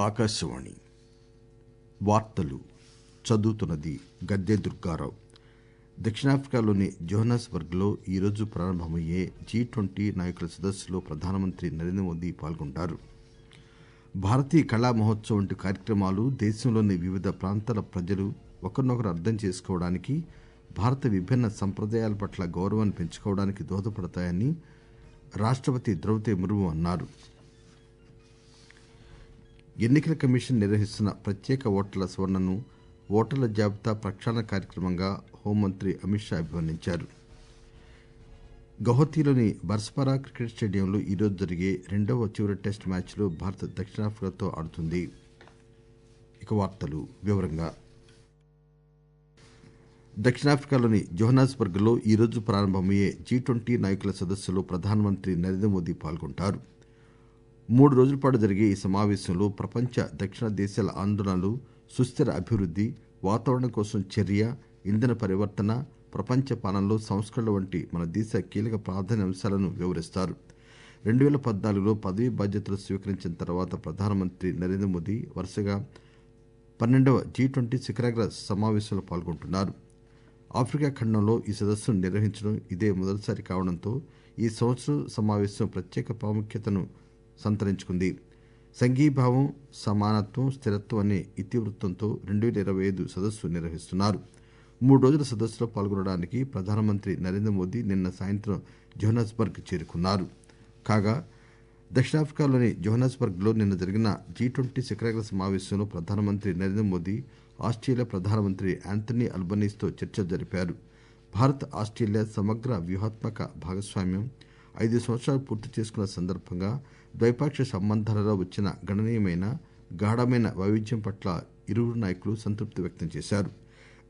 ఆకాశవాణి. వార్తలు చదువుతున్నది గద్దె దుర్గారావు దక్షిణాఫ్రికాలోని జోహనాస్బర్గ్లో ఈరోజు ప్రారంభమయ్యే జీ ట్వంటీ నాయకుల సదస్సులో ప్రధానమంత్రి నరేంద్ర మోదీ పాల్గొంటారు. భారతీయ కళా మహోత్సవం వంటి కార్యక్రమాలు దేశంలోని వివిధ ప్రాంతాల ప్రజలు ఒకరినొకరు అర్థం చేసుకోవడానికి భారత విభిన్న సంప్రదాయాల పట్ల గౌరవాన్ని పెంచుకోవడానికి దోహదపడతాయని రాష్ట్రపతి ద్రౌపది ముర్ము అన్నారు. ఎన్నికల కమిషన్ నిర్వహిస్తున్న ప్రత్యేక ఓటర్ల సవరణను ఓటర్ల జాబితా ప్రక్షాళన కార్యక్రమంగా హోంమంత్రి అమిత్ షా అభివర్ణించారు. గౌహతిలోని బర్స్పరా క్రికెట్ స్టేడియంలో ఈరోజు జరిగే రెండవ చివరి టెస్ట్ మ్యాచ్లో భారత్ దక్షిణాఫ్రికాతో ఆడుతుంది. ఇక వార్తలు వివరంగా. దక్షిణాఫ్రికాలోని జోహనాస్బర్గ్లో ఈరోజు ప్రారంభమయ్యే జీ ట్వంటీ నాయకుల సదస్సులో ప్రధానమంత్రి నరేంద్ర మోదీ పాల్గొంటారు. మూడు రోజుల పాటు జరిగే ఈ సమావేశంలో ప్రపంచ దక్షిణ దేశాల ఆందోళనలు సుస్థిర అభివృద్ది వాతావరణం కోసం చర్య ఇంధన పరివర్తన ప్రపంచ పాలనలో సంస్కరణల వంటి మన దేశ కీలక ప్రాధాన్యాంశాలను వివరిస్తారు. రెండు వేల పద్నాలుగులో పదవీ బాధ్యతలు స్వీకరించిన తర్వాత ప్రధానమంత్రి నరేంద్ర మోదీ వరుసగా పన్నెండవ జీ ట్వంటీ శిఖరాగ్ర సమావేశంలో పాల్గొంటున్నారు. ఆఫ్రికా ఖండంలో ఈ సదస్సును నిర్వహించడం ఇదే మొదటిసారి కావడంతో ఈ సంవత్సరం సమావేశం ప్రత్యేక ప్రాముఖ్యతను సంతరించుకుంది. సంఘీభావం సమానత్వం స్థిరత్వం అనే ఇతివృత్తంతో రెండు వేల ఇరవై ఐదు సదస్సు నిర్వహిస్తున్నారు. మూడు రోజుల సదస్సులో పాల్గొనడానికి ప్రధానమంత్రి నరేంద్ర మోదీ నిన్న సాయంత్రం జోహనాస్బర్గ్ చేరుకున్నారు. కాగా దక్షిణాఫ్రికాలోని జోహనాస్బర్గ్లో నిన్న జరిగిన జీ ట్వంటీ శిఖరాగ్ర సమావేశంలో ప్రధానమంత్రి నరేంద్ర మోదీ ఆస్ట్రేలియా ప్రధానమంత్రి యాంథనీ అల్బనీస్తో చర్చలు జరిపారు. భారత్ ఆస్ట్రేలియా సమగ్ర వ్యూహాత్మక భాగస్వామ్యం ఐదు సంవత్సరాలు పూర్తి చేసుకున్న సందర్భంగా ద్వైపాక్షిక సంబంధాలలో వచ్చిన గణనీయమైన గాఢమైన వైవిధ్యం పట్ల ఇరువురు నాయకులు సంతృప్తి వ్యక్తం చేశారు.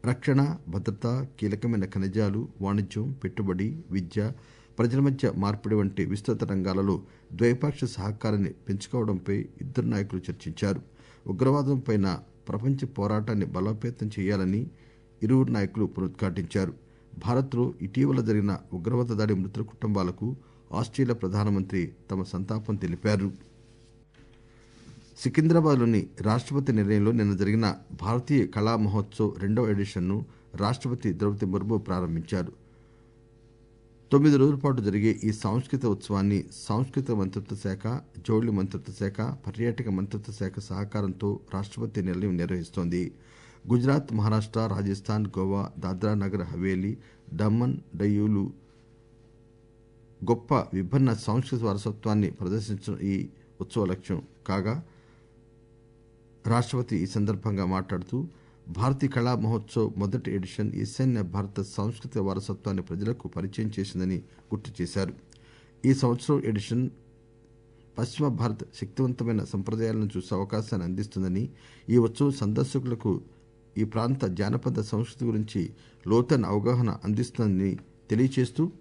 రక్షణ భద్రత కీలకమైన ఖనిజాలు వాణిజ్యం పెట్టుబడి విద్య ప్రజల మధ్య మార్పిడి వంటి విస్తృత రంగాలలో ద్వైపాక్షిక సహకారాన్ని పెంచుకోవడంపై ఇద్దరు నాయకులు చర్చించారు. ఉగ్రవాదంపై ప్రపంచ పోరాటాన్ని బలోపేతం చేయాలని ఇరువురు నాయకులు పునరుద్ఘాటించారు. భారత్లో ఇటీవల జరిగిన ఉగ్రవాద దాడి మృతుల కుటుంబాలకు ఆస్ట్రేలియా ప్రధానమంత్రి తమ సంతాపం తెలిపారు. సికింద్రాబాద్లోని రాష్ట్రపతి నిర్ణయంలో నిన్న జరిగిన భారతీయ కళా మహోత్సవ్ రెండవ ఎడిషన్ను రాష్ట్రపతి ద్రౌపది ముర్ము ప్రారంభించారు. తొమ్మిది రోజుల పాటు జరిగే ఈ సాంస్కృతిక ఉత్సవాన్ని సాంస్కృతిక మంత్రిత్వ శాఖ జౌళి మంత్రిత్వ శాఖ పర్యాటక మంత్రిత్వ శాఖ సహకారంతో రాష్ట్రపతి నిర్ణయం నిర్వహిస్తోంది. గుజరాత్ మహారాష్ట రాజస్థాన్ గోవా దాద్రా నగర్ హవేలీ దమన్ డయ్యూలు గొప్ప విభిన్న సాంస్కృతిక వారసత్వాన్ని ప్రదర్శించడం ఈ ఉత్సవ లక్ష్యం. కాగా రాష్ట్రపతి ఈ సందర్భంగా మాట్లాడుతూ భారతీయ కళా మహోత్సవ్ మొదటి ఎడిషన్ ఈశాన్య భారత సాంస్కృతిక వారసత్వాన్ని ప్రజలకు పరిచయం చేసిందని గుర్తు చేశారు. ఈ సంవత్సరం ఎడిషన్ పశ్చిమ భారత్ శక్తివంతమైన సంప్రదాయాలను చూసే అవకాశాన్ని అందిస్తుందని ఈ ఉత్సవం సందర్శకులకు ఈ ప్రాంత జానపద సంస్కృతి గురించి లోతైన అవగాహన అందిస్తుందని తెలియచేస్తూ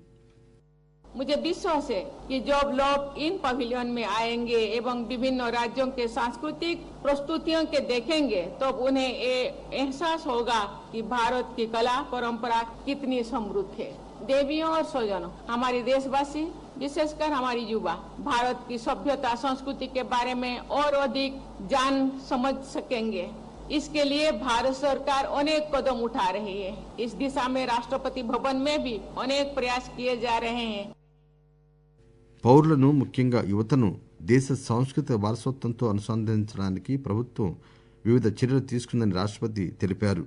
मुझे विश्वास है कि जब लोग इन पवेलियन में आएँगे एवं विभिन्न राज्यों के सांस्कृतिक प्रस्तुतियों के देखेंगे तो उन्हें ये एहसास होगा कि भारत की कला परंपरा कितनी समृद्ध है। देवियों और स्वजनों, हमारे देशवासी, विशेषकर हमारी युवा, भारत की सभ्यता संस्कृति के बारे में और अधिक जान समझ सकेंगे। इसके लिए भारत सरकार अनेक कदम उठा रही है। इस दिशा में राष्ट्रपति भवन में भी अनेक प्रयास किए जा रहे हैं। పౌరులను ముఖ్యంగా యువతను దేశ సాంస్కృతిక వారసత్వంతో అనుసంధానించడానికి ప్రభుత్వం వివిధ చర్యలు తీసుకుందని రాష్ట్రపతి తెలిపారు.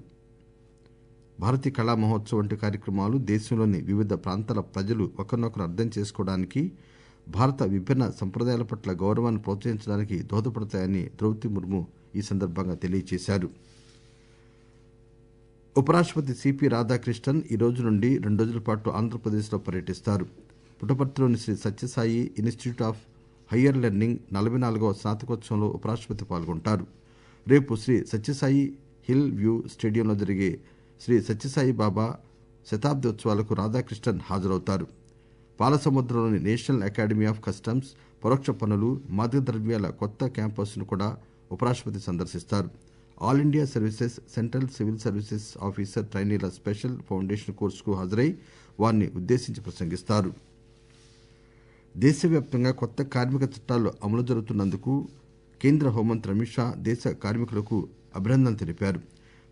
భారతీయ కళా మహోత్సవ్ వంటి కార్యక్రమాలు దేశంలోని వివిధ ప్రాంతాల ప్రజలు ఒకరినొకరు అర్థం చేసుకోవడానికి భారత విభిన్న సంప్రదాయాల పట్ల గౌరవాన్ని ప్రోత్సహించడానికి దోహదపడతాయని ద్రౌపది ముర్ము ఈ సందర్భంగా తెలియజేశారు. ఉపరాష్ట్రపతి సిపి రాధాకృష్ణన్ ఈ రోజు నుండి రెండు రోజుల పాటు ఆంధ్రప్రదేశ్లో పర్యటిస్తారు. పుట్టపర్తిలోని Sri Sathya Sai institute of higher learning నలభై నాలుగవ స్నాతకోత్సవంలో ఉపరాష్ట్రపతి పాల్గొంటారు. రేపు శ్రీ సత్యసాయి హిల్ వ్యూ స్టేడియంలో జరిగే శ్రీ సత్యసాయి బాబా శతాబ్ది ఉత్సవాలకు రాధాకృష్ణన్ హాజరవుతారు. పాలసముద్రంలోని నేషనల్ అకాడమీ ఆఫ్ కస్టమ్స్ పరోక్ష పనులు మాదక ద్రవ్యాల కొత్త క్యాంపస్ను కూడా ఉపరాష్ట్రపతి సందర్శిస్తారు. All India services central civil services officer ట్రైనీల special foundation కోర్సుకు హాజరై వారిని ఉద్దేశించి ప్రసంగిస్తారు. దేశవ్యాప్తంగా కొత్త కార్మిక చట్టాలు అమలు జరుగుతున్నందుకు కేంద్ర హోంమంత్రి అమిత్ షా దేశ కార్మికులకు అభినందనలు తెలిపారు.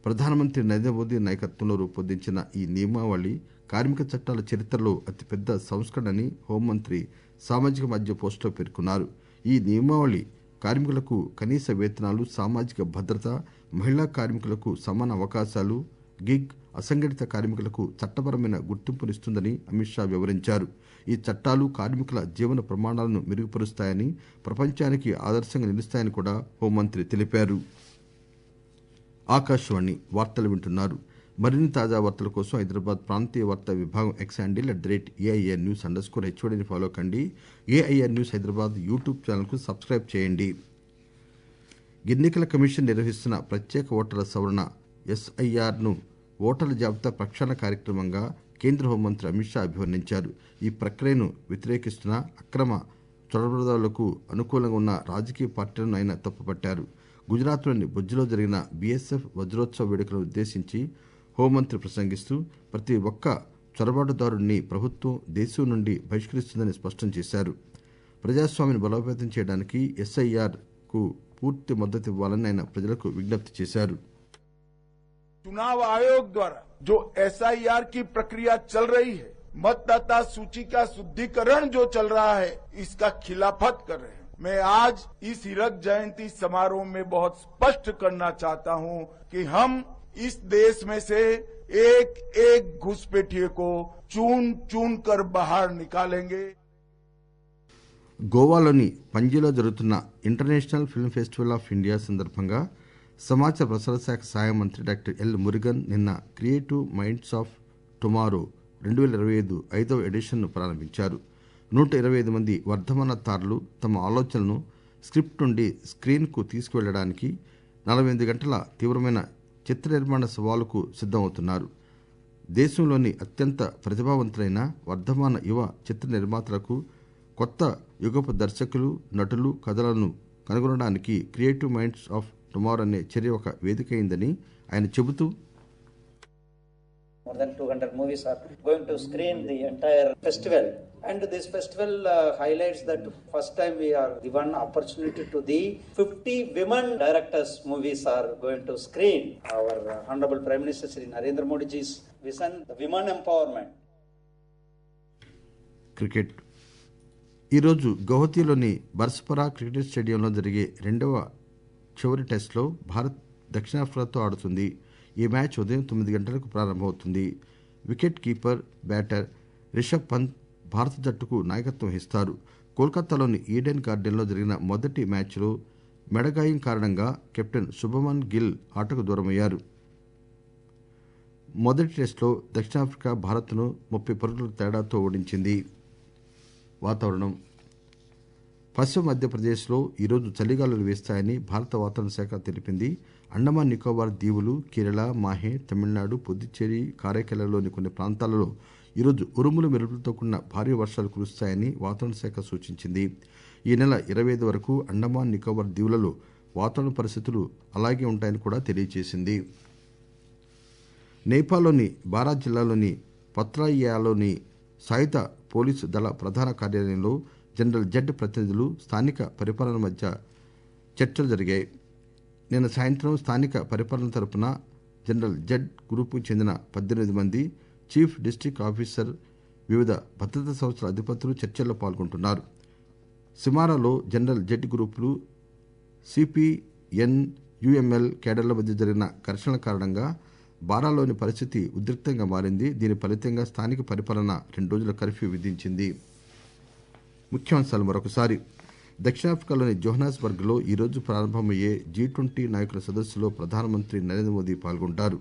ప్రధానమంత్రి నరేంద్ర మోదీ నాయకత్వంలో రూపొందించిన ఈ నియమావళి కార్మిక చట్టాల చరిత్రలో అతిపెద్ద సంస్కరణని హోంమంత్రి సామాజిక మాధ్యమ పోస్టులో పేర్కొన్నారు. ఈ నియమావళి కార్మికులకు కనీస వేతనాలు సామాజిక భద్రత మహిళా కార్మికులకు సమాన అవకాశాలు గిగ్ అసంఘటిత కార్మికులకు చట్టపరమైన గుర్తింపునిస్తుందని అమిత్ షా వివరించారు. ఈ చట్టాలు కార్మికుల జీవన ప్రమాణాలను మెరుగుపరుస్తాయని ప్రపంచానికి ఆదర్శంగా నిలుస్తాయని కూడా హోంమంత్రి తెలిపారు. ఆకాశవాణి వార్తలు వింటున్నారు. మరిన్ని తాజా వార్తల కోసం హైదరాబాద్ ప్రాంతీయ వార్తా విభాగం X handle at the rate AIR news underscore score హెచ్ఓడిని ఫాలో కండి. ఏఐఆర్ న్యూస్ హైదరాబాద్ యూట్యూబ్ ఛానల్కు సబ్స్క్రైబ్ చేయండి. ఎన్నికల కమిషన్ నిర్వహిస్తున్న ప్రత్యేక ఓటర్ల సవరణ ఎస్ఐఆర్ను ఓటర్ల జాబితా ప్రక్షాళన కార్యక్రమంగా కేంద్ర హోంమంత్రి అమిత్ షా అభివర్ణించారు. ఈ ప్రక్రియను వ్యతిరేకిస్తున్న అక్రమ చొరబదారులకు అనుకూలంగా ఉన్న రాజకీయ పార్టీలను ఆయన తప్పుపట్టారు. గుజరాత్లోని బుజ్జిలో జరిగిన బీఎస్ఎఫ్ వజ్రోత్సవ వేడుకలను ఉద్దేశించి హోంమంత్రి ప్రసంగిస్తూ ప్రతి ఒక్క చొరబాటుదారుడిని ప్రభుత్వం దేశం నుండి బహిష్కరిస్తుందని స్పష్టం చేశారు. ప్రజాస్వామ్యాన్ని బలోపేతం చేయడానికి ఎస్ఐఆర్కు పూర్తి మద్దతు ఇవ్వాలని ఆయన ప్రజలకు విజ్ఞప్తి చేశారు. चुनाव आयोग द्वारा जो एसआईआर की प्रक्रिया चल रही है मतदाता सूची का शुद्धिकरण जो चल रहा है इसका खिलाफत कर रहे हैं मैं आज इस हीरक जयंती समारोह में बहुत स्पष्ट करना चाहता हूं कि हम इस देश में से एक एक घुसपैठिए को चुन चुन कर बाहर निकालेंगे గోవాలోని పంజీలో జరుగుతున్న international film festival of India సందర్భంగా సమాచార ప్రసార శాఖ సహాయ మంత్రి డాక్టర్ ఎల్ మురుగన్ నిన్న క్రియేటివ్ మైండ్స్ ఆఫ్ టుమారో రెండు వేల ఇరవై ఐదు ఐదవ ఎడిషన్ను ప్రారంభించారు. నూట ఇరవై ఐదు మంది వర్ధమానతారులు తమ ఆలోచనలను స్క్రిప్ట్ నుండి స్క్రీన్కు తీసుకువెళ్ళడానికి నలభై ఎనిమిది గంటల తీవ్రమైన చిత్ర నిర్మాణ సవాలుకు సిద్దమవుతున్నారు దేశంలోని అత్యంత ప్రతిభావంతులైన వర్ధమాన యువ చిత్ర నిర్మాతలకు కొత్త యుగపు దర్శకులు నటులు కథలను కనుగొనడానికి క్రియేటివ్ మైండ్స్ ఆఫ్ టుమారో అనే చర్య ఒక వేదిక అయిందని ఆయన చెబుతూ More than 200 movies are going to screen the entire festival. And this festival uh, highlights that first time we are given opportunity to the 50 women directors movies are going to screen. Our uh, Honorable Prime Minister Sri Narendra Modi ji's vision, the women empowerment. Cricket ఈరోజు గౌహతిలోని బర్స్పరా cricket స్టేడియంలో జరిగే రెండవ చివరి టెస్టులో భారత్ దక్షిణాఫ్రికాతో ఆడుతుంది. ఈ match ఉదయం తొమ్మిది గంటలకు ప్రారంభమవుతుంది. Wicket keeper batter Rishabh Pant భారత జట్టుకు నాయకత్వం వహిస్తారు. కోల్కతాలోని ఈడెన్ గార్డెన్లో జరిగిన మొదటి మ్యాచ్లో మెడగాయం కారణంగా కెప్టెన్ శుభమన్ గిల్ ఆటకు దూరమయ్యారు. మొదటి టెస్టులో దక్షిణాఫ్రికా భారత్ను ముప్పై పరుగుల తేడాతో ఓడించింది. వాతావరణం పశ్చిమ మధ్యప్రదేశ్లో ఈరోజు చలిగాలులు వీస్తాయని భారత వాతావరణ శాఖ తెలిపింది. అండమాన్ నికోబార్ దీవులు కేరళ మాహే తమిళనాడు పుదుచ్చేరి కారైకెలలోని కొన్ని ప్రాంతాలలో ఈరోజు ఉరుములు మెరుపులతో కూడిన భారీ వర్షాలు కురుస్తాయని వాతావరణ శాఖ సూచించింది. ఈ నెల ఇరవై ఐదు వరకు అండమాన్ నికోబార్ దీవులలో వాతావరణ పరిస్థితులు అలాగే ఉంటాయని కూడా తెలియజేసింది. నేపాల్లోని బారా జిల్లాలోని పత్రాయియాలోని సాయుధ పోలీసు దళ ప్రధాన కార్యాలయంలో జనరల్ జడ్ ప్రతినిధులు స్థానిక పరిపాలన మధ్య చర్చలు జరిగాయి. నిన్న సాయంత్రం స్థానిక పరిపాలన తరపున జనరల్ జడ్ గ్రూపుకు చెందిన పద్దెనిమిది మంది చీఫ్ డిస్టిక్ ఆఫీసర్ వివిధ భద్రతా సంస్థల అధిపతులు చర్చల్లో పాల్గొంటున్నారు. సిమారాలో జనరల్ జడ్ గ్రూపులు సిపిఎన్ యుఎంఎల్ కేడర్ల మధ్య జరిగిన ఘర్షణల కారణంగా బారాలోని పరిస్థితి ఉద్రిక్తంగా మారింది. దీని ఫలితంగా స్థానిక పరిపాలన రెండు రోజుల కర్ఫ్యూ విధించింది. ముఖ్యాంశాలు మరొకసారి. దక్షిణాఫ్రికాలోని జోహనాస్బర్గ్లో ఈరోజు ప్రారంభమయ్యే జీ ట్వంటీ నాయకుల సదస్సులో ప్రధానమంత్రి నరేంద్ర మోదీ పాల్గొంటారు.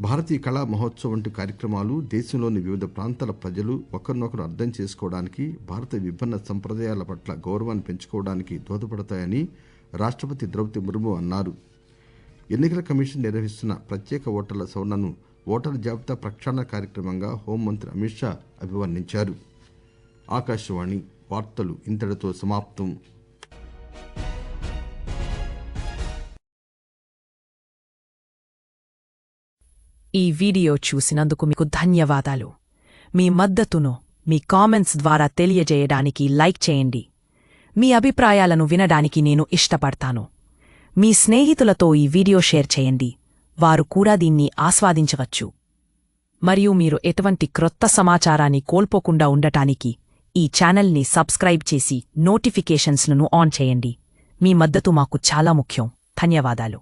భారతీయ కళా మహోత్సవం వంటి కార్యక్రమాలు దేశంలోని వివిధ ప్రాంతాల ప్రజలు ఒకరినొకరు అర్థం చేసుకోవడానికి భారత విభిన్న సంప్రదాయాల పట్ల గౌరవాన్ని పెంచుకోవడానికి దోహదపడతాయని రాష్ట్రపతి ద్రౌపది ముర్ము అన్నారు. ఎన్నికల కమిషన్ నిర్వహిస్తున్న ప్రత్యేక ఓటర్ల సవరణను ఓటర్ల జాబితా ప్రక్షాళన కార్యక్రమంగా హోంమంత్రి అమిత్ షా అభివర్ణించారు. ఆకాశవాణి వార్తలు ఇంతటితో సమాప్తం. ఈ వీడియో చూసినందుకు మీకు ధన్యవాదాలు. మీ మద్దతును మీ కామెంట్స్ ద్వారా తెలియజేయడానికి లైక్ చేయండి. మీ అభిప్రాయాలను వినడానికి నేను ఇష్టపడతాను. మీ స్నేహితులతో ఈ వీడియో షేర్ చేయండి. వారు కూడా దీన్ని ఆస్వాదించవచ్చు. మరియు మీరు ఎటువంటి క్రొత్త సమాచారాన్ని కోల్పోకుండా ఉండటానికి ఈ ఛానల్ని సబ్స్క్రైబ్ చేసి నోటిఫికేషన్స్లను ఆన్ చేయండి. మీ మద్దతు మాకు చాలా ముఖ్యం. ధన్యవాదాలు.